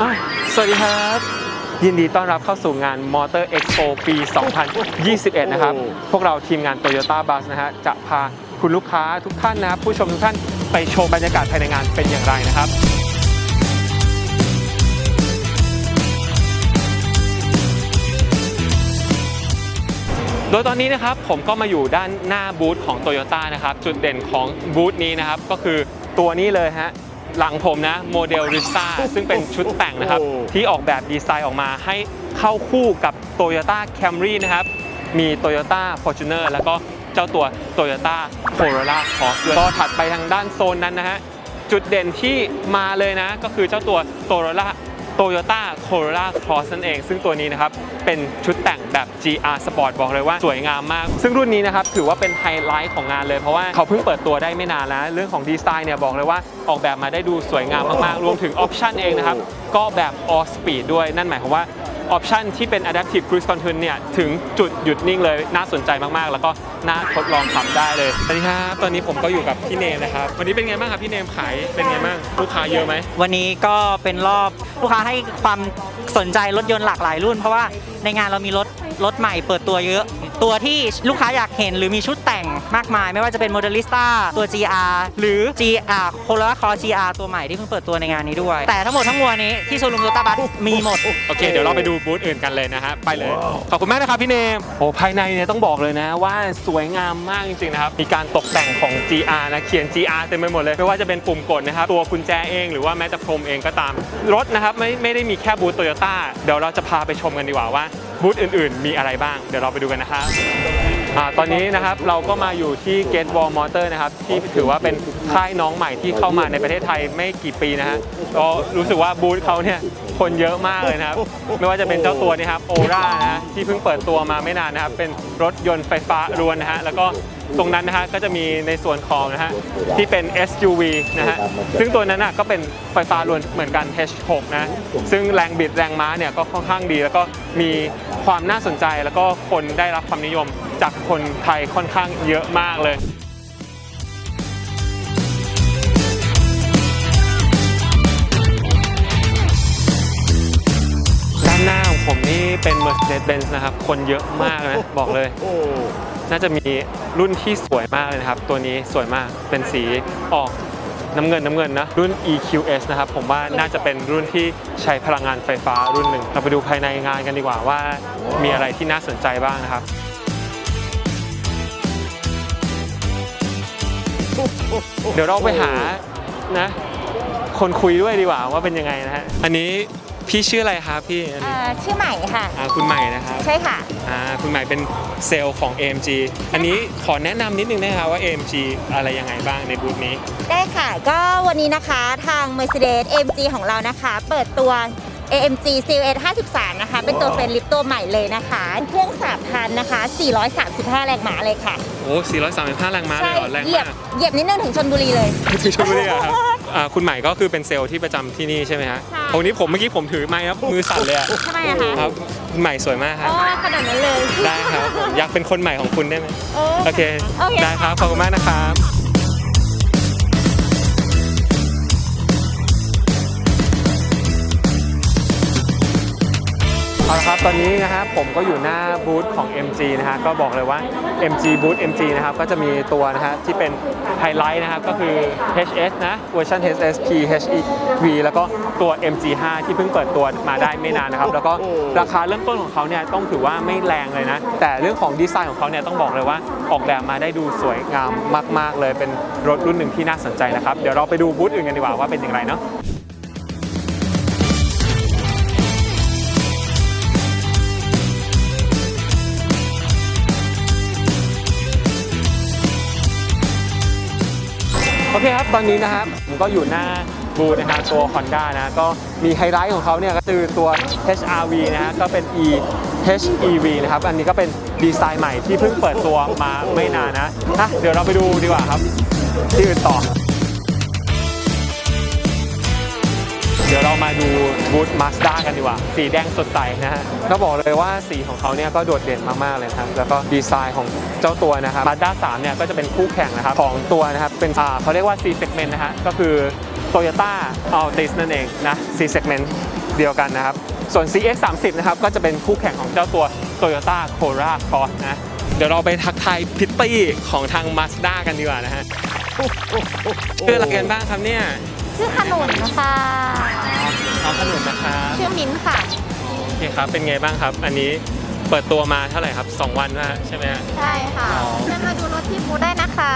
อะสวัสดีครับ ยินดีต้อนรับเข้าสู่งาน Motor Expo ปี 2021 นะครับ พวกเราทีมงาน Toyota Bus นะฮะ จะพาคุณลูกค้าทุกท่านนะครับ ผู้ชมทุกท่านไปชมบรรยากาศภายในงานเป็นอย่างไรนะครับโดยตอนนี้นะครับผมก็มาอยู่ด้านหน้าบูธของ Toyota นะครับ จุดเด่นของบูธนี้นะครับ ก็คือตัวนี้เลยฮะ หลังผมนะโมเดล r i s t a ซึ่งเป็นชุดแต่งนะครับโอ้ที่ออกแบบดีไซน์ออกมาให้เข้าคู่กับ Toyota Camry นะครับ มี Toyota Fortuner แล้วก็เจ้าตัว Toyota Corolla Cross ด้วยก็ถัดไปทางด้านโซนนั้นนะฮะ จุดเด่นที่มาเลยนะ ก็คือเจ้าตัว Corolla Toyota Corolla Cross นั่นเอง ซึ่งตัวนี้นะครับ เป็นชุดแต่งแบบ GR Sport บอกเลยว่าสวยงามมาก ซึ่งรุ่นนี้นะครับ ถือว่าเป็นไฮไลท์ของงานเลย เพราะว่าเขาเพิ่งเปิดตัวได้ไม่นานแล้ว เรื่องของดีไซน์เนี่ยบอกเลยว่าออกแบบมาได้ดูสวยงามมากๆ รวมถึงออปชันเองนะครับ ก็แบบ all speed ด้วยนั่นหมายความว่าออปชันที่เป็น Adaptive Cruise Control เนี่ย ถึงจุดหยุดนิ่งเลยน่าสนใจมากๆ แล้วก็น่าทดลองขับได้เลยสวัสดีครับตอนนี้ผมก็อยู่กับพี่เนมนะครับ วันนี้เป็นไงบ้างครับพี่เนมขายเป็นไงบ้างลูกค้าเยอะไหมวันนี้ก็เป็นรอบ ลูกค้าให้ความสนใจรถยนต์หลากหลายรุ่น เพราะว่าในงานเรามีรถรถใหม่เปิดตัวเยอะ ตัวที่ลูกค้าอยากเห็นหรือมีชุดแต่งมากมาย ไม่ว่าจะเป็น Modelista ตัว GR หรือ GR Corolla Cross GR ตัวใหม่ที่เพิ่งเปิดตัวในงานนี้ด้วย แต่ทั้งหมดทั้งมวลนี้ที่โชว์รูมโตต้าบัสมีหมด โอเค เดี๋ยวเราไปดูบูธอื่นกันเลยนะฮะ ไปเลย ขอบคุณมากนะครับพี่เนมโอ้ภายในเนี่ยต้องบอกเลยนะว่าสวยงามมากจริงๆนะครับ มีการตกแต่งของ GR นะ เขียน GR เต็มไปหมดเลย ไม่ว่าจะเป็นปุ่มกดนะครับ ตัวกุญแจเองหรือว่าแม้แต่พรมเองก็ตาม รถนะครับไม่ไม่ได้มีแค่บูธโตโยต้า เดี๋ยวเราจะพาไปชมกันดีกว่าว่า บูธอื่นๆ มีอะไรบ้าง เดี๋ยวเราไปดูกันนะครับอตอนนี้นะครับเราก็มาอยู่ที่ Gate Wall Motor นะครับที่ถือว่าเป็นค่ายน้องใหม่ที่เข้ามาในประเทศไทยไม่กี่ปีนะฮะก็รู้สึกว่าบูธเขาเนี่ยคนเยอะมากเลยนะครับ ไม่ว่าจะเป็นเจ้าตัวนี้ครับโอรานะฮะที่เพิ่งเปิดตัวมาไม่นานนะครับ เป็นรถยนต์ไฟฟ้ารวนนะฮะแล้วก็ ตรงนั้นนะฮะก็จะมีในส่วนของนะฮะที่เป็น SUV นะฮะซึ่งตัวนั้นนะก็เป็นไฟฟ้ารวนเหมือนกัน H6 นะซึ่งแรงบิดแรงม้าเนี่ยก็ค่อนข้างดี แล้วก็มีความน่าสนใจแล้วก็คนได้รับความนิยมจากคนไทยค่อนข้างเยอะมากเลยด้านหน้าของผมนี่เป็น Mercedes-Benz นะครับ คนเยอะมากนะ บอกเลย น่าจะมีรุ่นที่สวยมากเลยนะครับ ตัวนี้สวยมากเป็นสีออกน้ำเงินน้ำเงินนะรุ่น EQS นะครับ ผมว่าน่าจะเป็นรุ่นที่ใช้พลังงานไฟฟ้ารุ่นหนึ่ง เราไปดูภายในงานกันดีกว่าว่ามีอะไรที่น่าสนใจบ้างนะครับเดี๋ยวเราไปหานะ คนคุยด้วยดีกว่าว่าเป็นยังไงนะฮะ อันนี้ พี่ชื่ออะไรครับพี่อันนี้เอ่อชื่อใหม่ค่ะ อ่าคุณใหม่นะครับใช่ค่ะ อ่าคุณใหม่เป็นเซลล์ของ AMG อันนี้ขอแนะนำนิดนึงนะครับว่า AMG อะไรยังไงบ้างในบูธนี้ ได้ค่ะ ก็วันนี้นะคะทาง Mercedes AMG ของเรานะคะ เปิดตัว AMG CLS 53 นะคะ เป็นตัวเฟรนลิฟตัวใหม่เลยนะคะ เครื่อง3,000นะคะ 435 แรงม้าเลยค่ะโอ้435แรงม้าเลยเหรอแรงเหยียบมากเหยียบนิดนึงถึงชนบุรีเลย ถึงชลบุรีอะครับ อ่าคุณใหม่ก็คือเป็นเซลล์ที่ประจำที่นี่ใช่ไหมฮะใช่โอ้นี้ผมเมื่อกี้ผมถือไม้ครับมือสั่นเลยอะทำไมอะคะครับคุณใหม่สวยมากครับ โอ้ขนาดนั้นเลยได้ครับผมอยากเป็นคนใหม่ของคุณได้ไหมโอ้โอเคโอเค ได้ครับขอบคุณมากนะครับ เอาละครับตอนนี้นะครับผมก็อยู่หน้าบูธของ MG นะฮะก็บอกเลยว่า MG บูธ MG นะครับก็จะมีตัวนะฮะที่เป็นไฮไลท์นะครับก็คือ HS นะเวอร์ชัน HS PHEV แล้วก็ตัว MG5 ที่เพิ่งเปิดตัวมาได้ไม่นานนะครับ แล้วก็ราคาเริ่มต้นของเขาเนี่ยต้องถือว่าไม่แรงเลยนะ แต่เรื่องของดีไซน์ของเขาเนี่ยต้องบอกเลยว่าออกแบบมาได้ดูสวยงามมาก ๆ เลยเป็นรถรุ่นหนึ่งที่น่าสนใจนะครับเดี๋ยวเราไปดูบูธอื่นกันดีกว่าว่าเป็นอย่างไรเนาะ เคครับ ตอนนี้นะครับผมก็อยู่หน้าบูนะครับตัว Honda นะ ก็มีไฮไลท์ของเขาเนี่ยก็คือตัว HRV นะฮะก็เป็น E HEV นะครับ อันนี้ก็เป็นดีไซน์ใหม่ที่เพิ่งเปิดตัวมาไม่นานนะอะเดี๋ยวเราไปดูดีกว่าครับ ที่อื่นต่อ เดี๋ยวเรามาดูบูธ Mazda กันดีกว่า สีแดงสดใสนะฮะก็บอกเลยว่าสีของเขาเนี่ยก็โดดเด่นมากๆเลยนะครับ แล้วก็ดีไซน์ของเจ้าตัวนะครับ Mazda 3เนี่ยก็จะเป็นคู่แข่งนะครับของตัวนะครับเป็นอ่าเขาเรียกว่า C segment นะฮะก็คือ Toyota Altis นั่นเองนะ C segment เดียวกันนะครับ ส่วน CX 30นะครับก็จะเป็นคู่แข่งของเจ้าตัว Toyota Corolla Cross นะเดี๋ยวเราไปทักทายพิตตี้ของทาง Mazda กันดีกว่านะฮะชื่ออะไรกันบ้างครับเนี่ย ชื่อขนุนค่ะน้อง ขนุนนะครับชื่อมิ้นค่ะ โอเคครับ เป็นไงบ้างครับ อันนี้เปิดตัวมาเท่าไหร่ครับ 2 วันนะฮะใช่ไหมฮะ ใช่ค่ะอ๋อ เชิญมาดูรถที่บูธได้นะคะ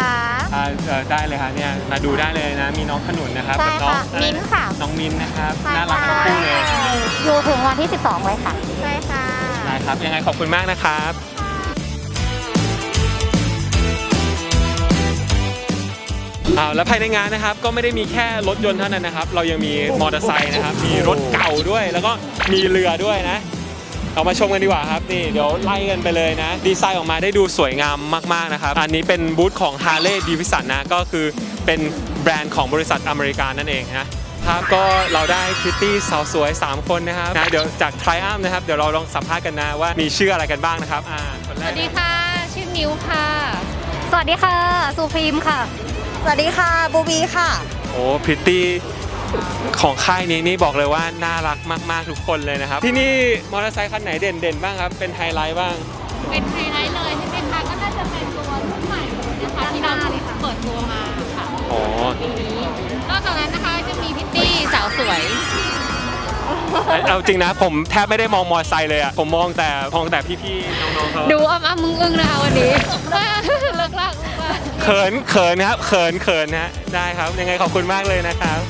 อ่าเอ่อได้เลยครับเนี่ยมาดูได้เลยนะ มีน้องขนุนนะครับใช่กับน้องค่ะอะไรมิ้นค่ะ น้องมิ้นนะครับใช่น่ารักทั้งคู่เลยอยู่ถึงวันที่ 12 ไว้ค่ะ ใช่ค่ะ ได้ครับยังไงขอบคุณมากนะครับ อาแล้วภายในงานนะครับก็ไม่ได้มีแค่รถยนต์เท่านั้นนะครับ เรายังมีมอเตอร์ไซค์นะครับ มีรถเก่าด้วย แล้วก็มีเรือด้วยนะ เรามาชมกันดีกว่าครับนี่เดี๋ยวไล่กันไปเลยนะ ดีไซน์ออกมาได้ดูสวยงามมากๆนะครับ อันนี้เป็นบูธของ Harley Davidson นะก็คือเป็นแบรนด์ของบริษัทอเมริกานั่นเองนะครับก็เราได้พิตตี้สาวสวย 3 คนนะครับนะเดี๋ยวจาก Triumph นะครับเดี๋ยวเราลองสัมภาษณ์กันนะว่ามีชื่ออะไรกันบ้างนะครับอ่าคนสแรวักสดีค่ะ ชื่อมิวค่ะ สวัสดีค่ะ สุพรีมค่ะ สวัสดีค่ะบูบีค่ะ โอ้พิตตี้ของค่ายนี้นี่บอกเลยว่าน่ารักมาก ๆ ทุกคนเลยนะครับ ที่นี่มอเตอร์ไซค์คันไหนเด่นๆบ้างครับ เป็นไฮไลท์บ้าง เป็นไฮไลท์เลยใช่ไหมคะก็น่าจะเป็นตัวรุ่นใหม่นะคะที่เราเปิดตัวมาค่ะอ๋อ ปีนี้นอกจากนั้นนะคะจะมีพิตตี้สาวสวย เอาจริงนะ ผมแทบไม่ได้มองมอเตอร์ไซค์เลยอะผมมองแต่มองแต่พี่ๆน้องๆเขาดูอ้ำอ้ำมึงอึ้งนะคะวันนี้ เลิกลากมาก เขินเขินครับเขินเขินนะฮะได้ครับยังไงขอบคุณมากเลยนะครับ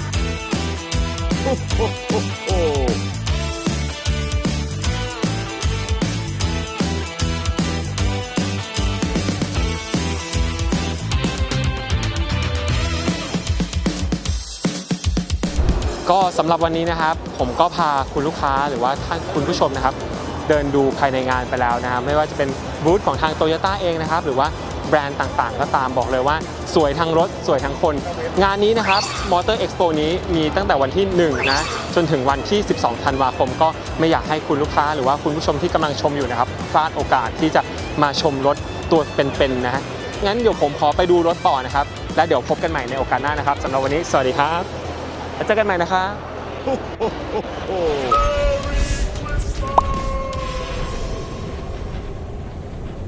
ก็สำหรับวันนี้นะครับ ผมก็พาคุณลูกค้าหรือว่าท่านคุณผู้ชมนะครับ เดินดูภายในงานไปแล้วนะครับไม่ว่าจะเป็นบูธของทางโตโยต้าเองนะครับ หรือว่า แบรนด์ต่างๆ ก็ตามบอกเลยว่า สวยทั้งรถสวยทั้งคน งานนี้นะครับมอเตอร์เอ็กซ์โปนี้มีตั้งแต่วันที่ 1 นะ จนถึงวันที่ 12 ธันวาคม ก็ไม่อยากให้คุณลูกค้าหรือว่าคุณผู้ชมที่กำลังชมอยู่นะครับพลาดโอกาสที่จะมาชมรถตัวเป็นๆนะฮะงั้นเดี๋ยวผมขอไปดูรถต่อนะครับ และเดี๋ยวพบกันใหม่ในโอกาสหน้านะครับสำหรับวันนี้ สวัสดีครับแล้วเจอกันใหม่นะครับ